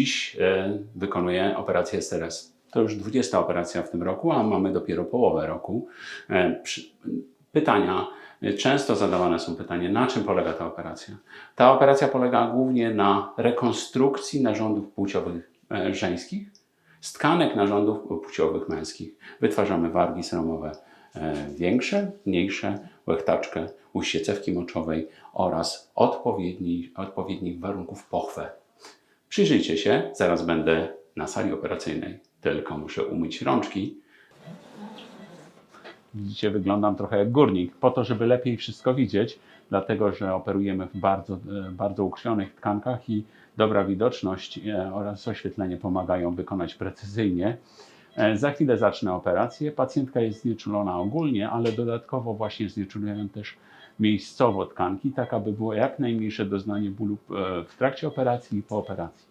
Dziś e, wykonuję operację SRS. To już 20 operacja w tym roku, a mamy dopiero połowę roku. E, Pytania, e, często zadawane są pytania, na czym polega ta operacja? Ta operacja polega głównie na rekonstrukcji narządów płciowych żeńskich z tkanek narządów płciowych męskich. Wytwarzamy wargi sromowe większe, mniejsze, łechtaczkę, ujście cewki moczowej oraz odpowiedni, odpowiednich warunków pochwę. Przyjrzyjcie się, zaraz będę na sali operacyjnej, tylko muszę umyć rączki. Widzicie, wyglądam trochę jak górnik, po to, żeby lepiej wszystko widzieć, dlatego że operujemy w bardzo, e, bardzo ukrwionych tkankach i dobra widoczność e, oraz oświetlenie pomagają wykonać precyzyjnie. E, Za chwilę zacznę operację. Pacjentka jest znieczulona ogólnie, ale dodatkowo właśnie znieczuluję też miejscowo tkanki, tak aby było jak najmniejsze doznanie bólu e, w trakcie operacji i po operacji.